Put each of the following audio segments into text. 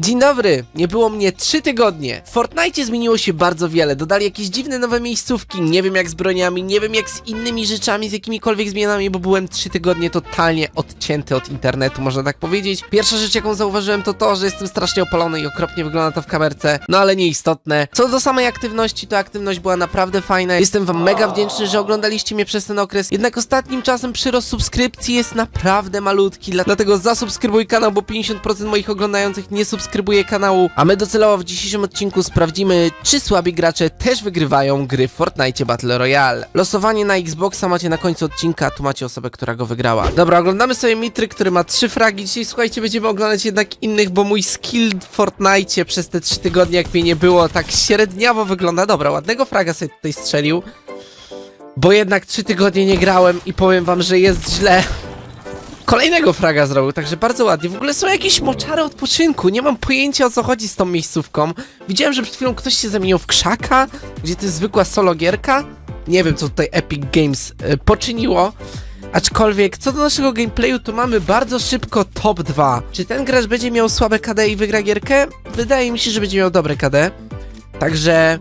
Dzień dobry, nie było mnie 3 tygodnie. W Fortnite zmieniło się bardzo wiele, dodali jakieś dziwne nowe miejscówki, nie wiem jak z broniami, nie wiem jak z innymi rzeczami, z jakimikolwiek zmianami, bo byłem 3 tygodnie totalnie odcięty od internetu, można tak powiedzieć. Pierwsza rzecz jaką zauważyłem to to, że jestem strasznie opalony i okropnie wygląda to w kamerce, no ale nieistotne. Co do samej aktywności, to aktywność była naprawdę fajna, jestem wam mega wdzięczny, że oglądaliście mnie przez ten okres, jednak ostatnim czasem przyrost subskrypcji jest naprawdę malutki, dla- dlatego zasubskrybuj kanał, bo 50% moich oglądających nie subskrybuje kanału, a my docelowo w dzisiejszym odcinku sprawdzimy, czy słabi gracze też wygrywają gry w Fortnite Battle Royale. Losowanie na Xboxa macie na końcu odcinka, tu macie osobę, która go wygrała. Dobra, oglądamy sobie Mitry, który ma trzy fragi. Dzisiaj słuchajcie, będziemy oglądać jednak innych, bo mój skill w Fortnite przez te trzy tygodnie, jak mnie nie było, tak średniawo wygląda. Dobra, ładnego fraga sobie tutaj strzelił. Bo jednak trzy tygodnie nie grałem i powiem wam, że jest źle. Kolejnego fraga zrobił, także bardzo ładnie. W ogóle są jakieś moczary odpoczynku. Nie mam pojęcia o co chodzi z tą miejscówką. Widziałem, że przed chwilą ktoś się zamienił w krzaka, gdzie to jest zwykła solo gierka. Nie wiem, co tutaj Epic Games e, poczyniło. Aczkolwiek, co do naszego gameplayu, to mamy bardzo szybko top 2. Czy ten gracz będzie miał słabe KD i wygra gierkę? Wydaje mi się, że będzie miał dobre KD. Także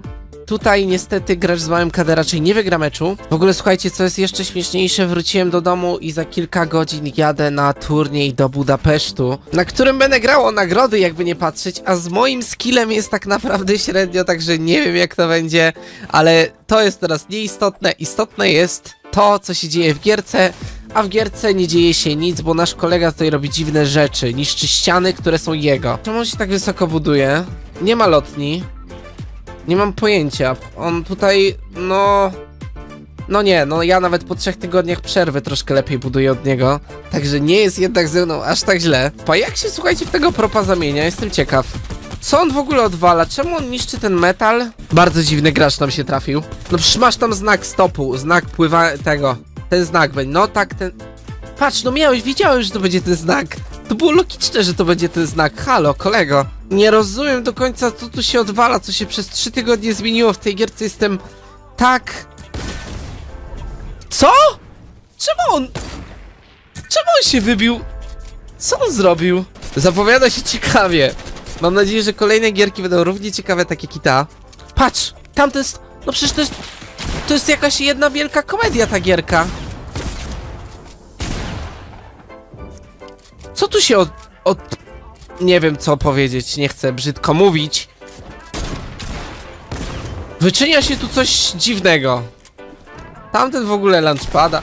Tutaj niestety gracz z małym KD raczej nie wygra meczu. W ogóle słuchajcie, co jest jeszcze śmieszniejsze, wróciłem do domu i za kilka godzin jadę na turniej do Budapesztu, na którym będę grał o nagrody, jakby nie patrzeć, a z moim skillem jest tak naprawdę średnio, także nie wiem jak to będzie, ale to jest teraz nieistotne. Istotne jest to, co się dzieje w gierce, a w gierce nie dzieje się nic, bo nasz kolega tutaj robi dziwne rzeczy, niszczy ściany, które są jego. Czemu on się tak wysoko buduje? Nie ma lotni. Nie mam pojęcia. On tutaj, no. No nie, no ja nawet po trzech tygodniach przerwy troszkę lepiej buduję od niego. Także nie jest jednak ze mną aż tak źle. Pa jak się słuchajcie w tego propa zamienia? Jestem ciekaw. Co on w ogóle odwala? Czemu on niszczy ten metal? Bardzo dziwny gracz nam się trafił. No przecież masz tam znak stopu, znak pływa tego. Ten znak będzie. No tak, ten. Patrz, no miałeś, wiedziałem, że to będzie ten znak. To było logiczne, że to będzie ten znak. Halo, kolego. Nie rozumiem do końca, co tu się odwala, co się przez trzy tygodnie zmieniło w tej gierce. Jestem tak... Co? Czemu on... Czemu on się wybił? Co on zrobił? Zapowiada się ciekawie. Mam nadzieję, że kolejne gierki będą równie ciekawe, tak jak i ta. Patrz, tamten... No przecież to jest... To jest jakaś jedna wielka komedia, ta gierka. Co tu się od... od... Nie wiem co powiedzieć, nie chcę brzydko mówić. Wyczynia się tu coś dziwnego. Tamten w ogóle lunchpada.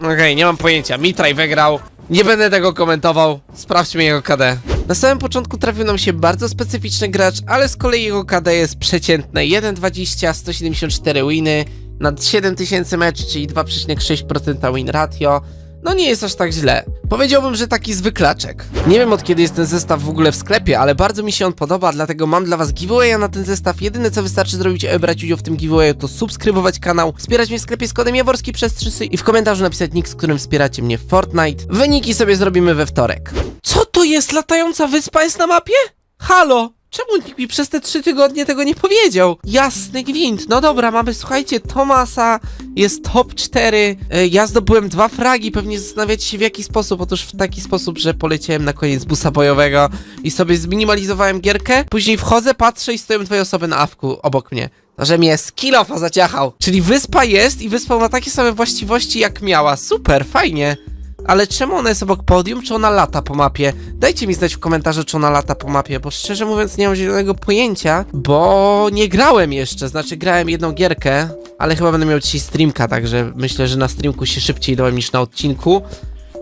Okej, nie mam pojęcia. Mitraj wygrał. Nie będę tego komentował. Sprawdźmy jego KD. Na samym początku trafił nam się bardzo specyficzny gracz, ale z kolei jego KD jest przeciętne. 1,20, 174 winy na 7000 mecz, czyli 2,6% win ratio. No nie jest aż tak źle. Powiedziałbym, że taki zwyklaczek. Nie wiem od kiedy jest ten zestaw w ogóle w sklepie, ale bardzo mi się on podoba, dlatego mam dla was giveawaya na ten zestaw. Jedyne co wystarczy zrobić, aby brać udział w tym giveawayu, to subskrybować kanał, wspierać mnie w sklepie z kodem Jaworski przez 3 i w komentarzu napisać nick, z którym wspieracie mnie w Fortnite. Wyniki sobie zrobimy we wtorek. Co to jest? Latająca wyspa jest na mapie? Halo! Czemu nikt mi przez te trzy tygodnie tego nie powiedział? Jasny gwint. No dobra, mamy, słuchajcie, Tomasa, jest top 4. E, Ja zdobyłem dwa fragi, pewnie zastanawiacie się w jaki sposób. Otóż w taki sposób, że poleciałem na koniec busa bojowego i sobie zminimalizowałem gierkę. Później wchodzę, patrzę i stoją dwie osoby na awku obok mnie. To, że mnie skillofa zaciachał. Czyli wyspa jest i wyspa ma takie same właściwości jak miała. Super, fajnie. Ale czemu ona jest obok podium, czy ona lata po mapie? Dajcie mi znać w komentarzu, czy ona lata po mapie, bo szczerze mówiąc nie mam zielonego pojęcia, bo nie grałem jeszcze, znaczy grałem jedną gierkę, ale chyba będę miał dzisiaj streamka, także myślę, że na streamku się szybciej dałem niż na odcinku.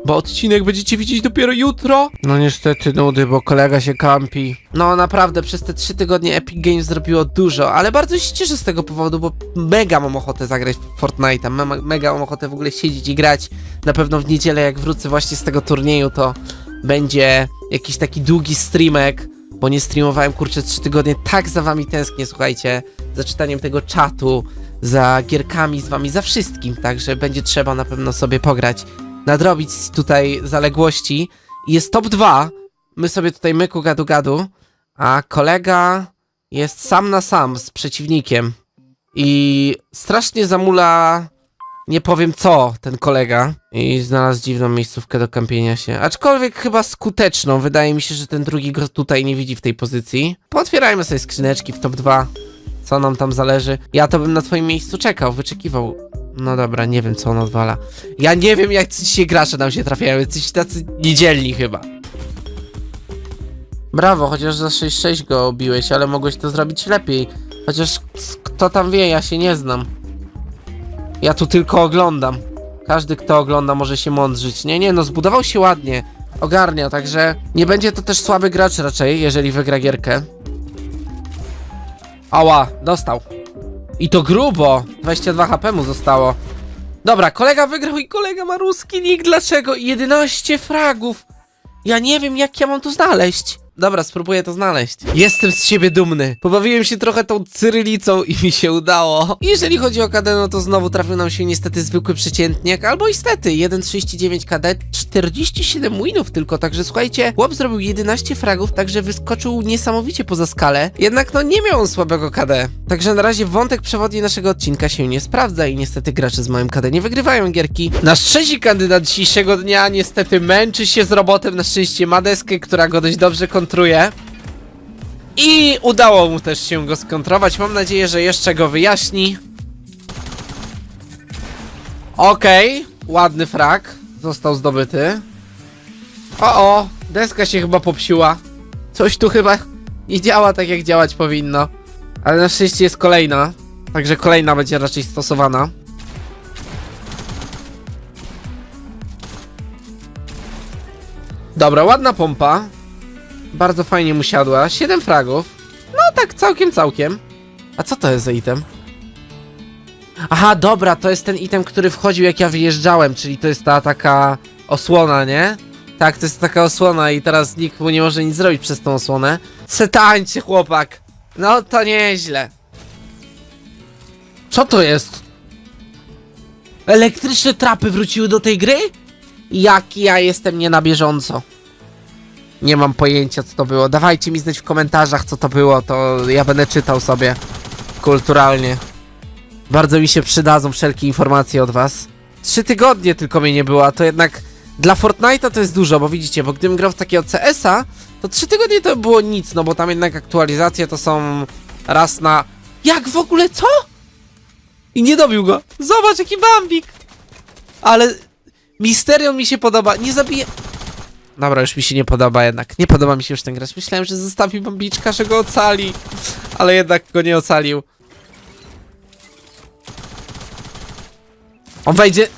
Bo odcinek będziecie widzieć dopiero jutro? No niestety nudy, bo kolega się kampi. No naprawdę, przez te trzy tygodnie Epic Games zrobiło dużo, ale bardzo się cieszę z tego powodu, bo mega mam ochotę zagrać w Fortnite'a, me- mega mam ochotę w ogóle siedzieć i grać. Na pewno w niedzielę, jak wrócę właśnie z tego turnieju, to będzie jakiś taki długi streamek, bo nie streamowałem kurczę trzy tygodnie, tak za wami tęsknię, słuchajcie, za czytaniem tego czatu, za gierkami z wami, za wszystkim, także będzie trzeba na pewno sobie pograć nadrobić tutaj zaległości. Jest top 2. My sobie tutaj myku gadu gadu, a kolega jest sam na sam z przeciwnikiem. I strasznie zamula nie powiem co, ten kolega. I znalazł dziwną miejscówkę do kampienia się. Aczkolwiek chyba skuteczną. Wydaje mi się, że ten drugi go tutaj nie widzi w tej pozycji. Pootwierajmy sobie skrzyneczki w top 2. Co nam tam zależy. Ja to bym na twoim miejscu czekał, wyczekiwał. No dobra, nie wiem co on odwala. Ja nie wiem jak dzisiaj gracze nam się trafiają. Jesteś tacy niedzielni chyba. Brawo, chociaż za 6-6 go obiłeś, ale mogłeś to zrobić lepiej. Chociaż kto tam wie, ja się nie znam. Ja tu tylko oglądam. Każdy, kto ogląda, może się mądrzyć. Nie, nie, no zbudował się ładnie. Ogarnia, także nie będzie to też słaby gracz raczej, jeżeli wygra gierkę. Ała, dostał. I to grubo. 22 HP mu zostało. Dobra, kolega wygrał i kolega ma ruski nick. Dlaczego? 11 fragów. Ja nie wiem, jak ja mam to znaleźć. Dobra, spróbuję to znaleźć. Jestem z siebie dumny. Pobawiłem się trochę tą cyrylicą i mi się udało. Jeżeli chodzi o KD, no to znowu trafił nam się niestety zwykły przeciętniak, albo niestety 1,39 KD, 47 winów tylko, także słuchajcie, chłop zrobił 11 fragów, także wyskoczył niesamowicie poza skalę, jednak no nie miał on słabego KD. Także na razie wątek przewodni naszego odcinka się nie sprawdza i niestety gracze z małym KD nie wygrywają gierki. Nasz trzeci kandydat dzisiejszego dnia niestety męczy się z robotem, na szczęście ma deskę, która go dość dobrze kontruje. I udało mu też się go skontrować. Mam nadzieję, że jeszcze go wyjaśni. Okej, ładny frak został zdobyty. O, o, deska się chyba popsiła. Coś tu chyba nie działa tak, jak działać powinno. Ale na szczęście jest kolejna. Także kolejna będzie raczej stosowana. Dobra, ładna pompa. Bardzo fajnie mu siadła. 7 fragów. No tak, całkiem, całkiem. A co to jest za item? Aha, dobra, to jest ten item, który wchodził jak ja wyjeżdżałem, czyli to jest ta taka osłona, nie? Tak, to jest taka osłona i teraz nikt mu nie może nic zrobić przez tą osłonę. Setańczy chłopak. No to nieźle. Co to jest? Elektryczne trapy wróciły do tej gry? Jaki ja jestem nie na bieżąco. Nie mam pojęcia co to było. Dawajcie mi znać w komentarzach co to było, to ja będę czytał sobie kulturalnie. Bardzo mi się przydadzą wszelkie informacje od was. Trzy tygodnie tylko mnie nie było, a to jednak dla Fortnite'a to jest dużo, bo widzicie, bo gdybym grał w takiego CS-a, to trzy tygodnie to było nic, no bo tam jednak aktualizacje to są raz na... Jak w ogóle, co? I nie dobił go. Zobacz, jaki bambik! Ale Misterion mi się podoba, nie zabije... Dobra, już mi się nie podoba jednak. Nie podoba mi się już ten gracz. Myślałem, że zostawi bambiczka, że go ocali. Ale jednak go nie ocalił. On wejdzie...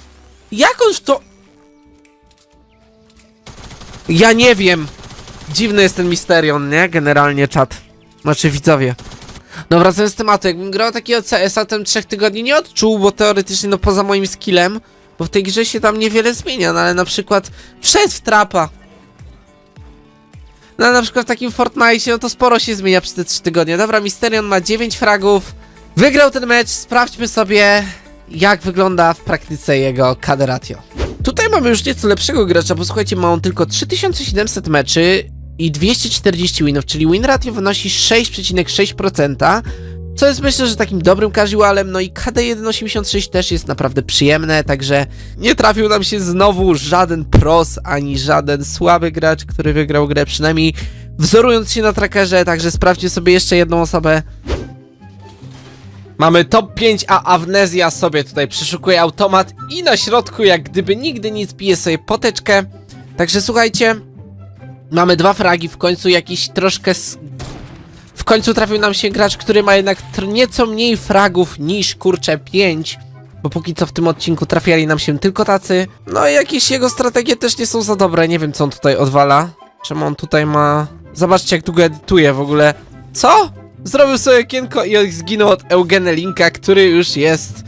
Jak on to... Ja nie wiem. Dziwny jest ten Misterion, nie? Generalnie czat. Znaczy widzowie. No wracając z tematu, jakbym grał takiego CS-a, ten trzech tygodni nie odczuł, bo teoretycznie no poza moim skillem, bo w tej grze się tam niewiele zmienia, no ale na przykład wszedł w trapa. No na przykład w takim Fortnite, no to sporo się zmienia przez te 3 tygodnie. Dobra, Misterion ma 9 fragów. Wygrał ten mecz, sprawdźmy sobie jak wygląda w praktyce jego KD ratio. Tutaj mamy już nieco lepszego gracza, bo słuchajcie, ma on tylko 3700 meczy i 240 winów, czyli win ratio wynosi 6,6%, co jest myślę, że takim dobrym casualem, no i KD 1.86 też jest naprawdę przyjemne, także nie trafił nam się znowu żaden pros, ani żaden słaby gracz, który wygrał grę, przynajmniej wzorując się na trackerze, także sprawdźcie sobie jeszcze jedną osobę. Mamy top 5, a Amnezja sobie tutaj przeszukuje automat i na środku, jak gdyby nigdy nic, pije sobie poteczkę. Także słuchajcie, mamy dwa fragi, w końcu jakiś troszkę... W końcu trafił nam się gracz, który ma jednak nieco mniej fragów niż, kurczę, 5. Bo póki co w tym odcinku trafiali nam się tylko tacy. No i jakieś jego strategie też nie są za dobre, nie wiem co on tutaj odwala. Czemu on tutaj ma... Zobaczcie jak długo edytuje w ogóle. Co? Zrobił sobie okienko i zginął od Eugene Linka, który już jest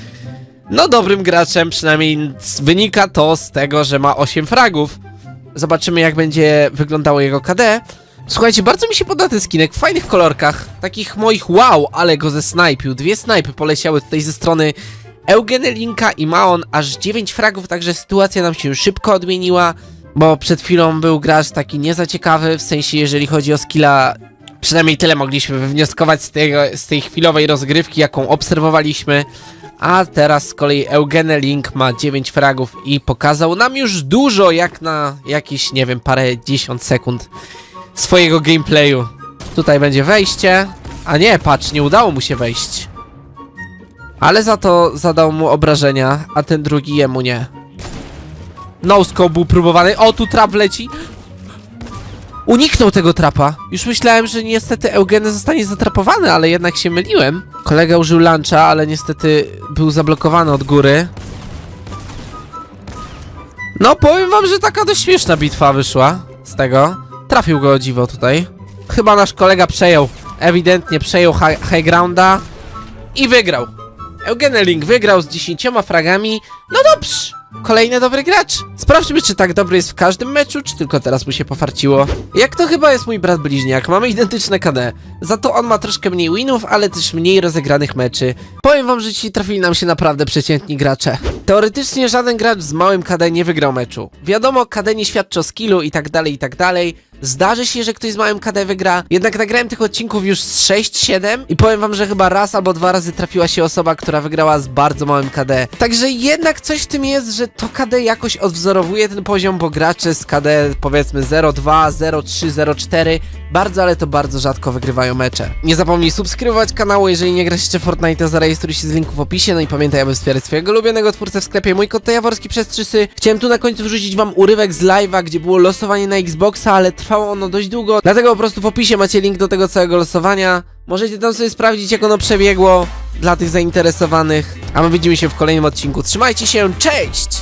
no dobrym graczem, przynajmniej wynika to z tego, że ma 8 fragów. Zobaczymy jak będzie wyglądało jego KD. Słuchajcie, bardzo mi się podoba ten skinek w fajnych kolorkach, takich moich wow, ale go zesnajpił. Dwie snajpy poleciały tutaj ze strony Eugene Linka i ma on aż 9 fragów, także sytuacja nam się szybko odmieniła, bo przed chwilą był gracz taki nie za ciekawy, w sensie jeżeli chodzi o skilla Przynajmniej tyle mogliśmy wywnioskować z, z tej chwilowej rozgrywki, jaką obserwowaliśmy. A teraz z kolei Eugene Link ma 9 fragów i pokazał nam już dużo, jak na jakieś, nie wiem, parę dziesiąt sekund swojego gameplayu. Tutaj będzie wejście. A nie, patrz, nie udało mu się wejść. Ale za to zadał mu obrażenia, a ten drugi jemu nie. No scope był próbowany. O, tu trap leci. Uniknął tego trapa. Już myślałem, że niestety Eugene zostanie zatrapowany, ale jednak się myliłem. Kolega użył luncha, ale niestety był zablokowany od góry. No, powiem wam, że taka dość śmieszna bitwa wyszła z tego. Trafił go dziwo tutaj. Chyba nasz kolega przejął. Ewidentnie przejął hi- high grounda i wygrał. Eugene Link wygrał z 10 fragami. No dobrze. Kolejny dobry gracz. Sprawdźmy, czy tak dobry jest w każdym meczu, czy tylko teraz mu się pofarciło. Jak to chyba jest mój brat bliźniak, mamy identyczne KD. Za to on ma troszkę mniej winów, ale też mniej rozegranych meczy. Powiem wam, że dzisiaj trafili nam się naprawdę przeciętni gracze. Teoretycznie żaden gracz z małym KD nie wygrał meczu. Wiadomo, KD nie świadczy o skillu i tak dalej, i tak dalej. Zdarzy się, że ktoś z małym KD wygra, jednak nagrałem tych odcinków już z 6-7 i powiem wam, że chyba raz albo dwa razy trafiła się osoba, która wygrała z bardzo małym KD. Także jednak coś w tym jest, że to KD jakoś odwzorowuje ten poziom, bo gracze z KD powiedzmy 0,2, 0,3, 0,4 bardzo, ale to bardzo rzadko wygrywają mecze. Nie zapomnij subskrybować kanału, jeżeli nie grasz jeszcze Fortnite, zarejestruj się z linku w opisie, no i pamiętaj, aby wspierać swojego ulubionego twórcę w sklepie Mój Kod to Jaworski przez 3 sy. Chciałem tu na końcu wrzucić wam urywek z live'a, gdzie było losowanie na Xboxa, ale trwało ono dość długo, dlatego po prostu w opisie macie link do tego całego losowania. Możecie tam sobie sprawdzić, jak ono przebiegło dla tych zainteresowanych. A my widzimy się w kolejnym odcinku. Trzymajcie się, cześć!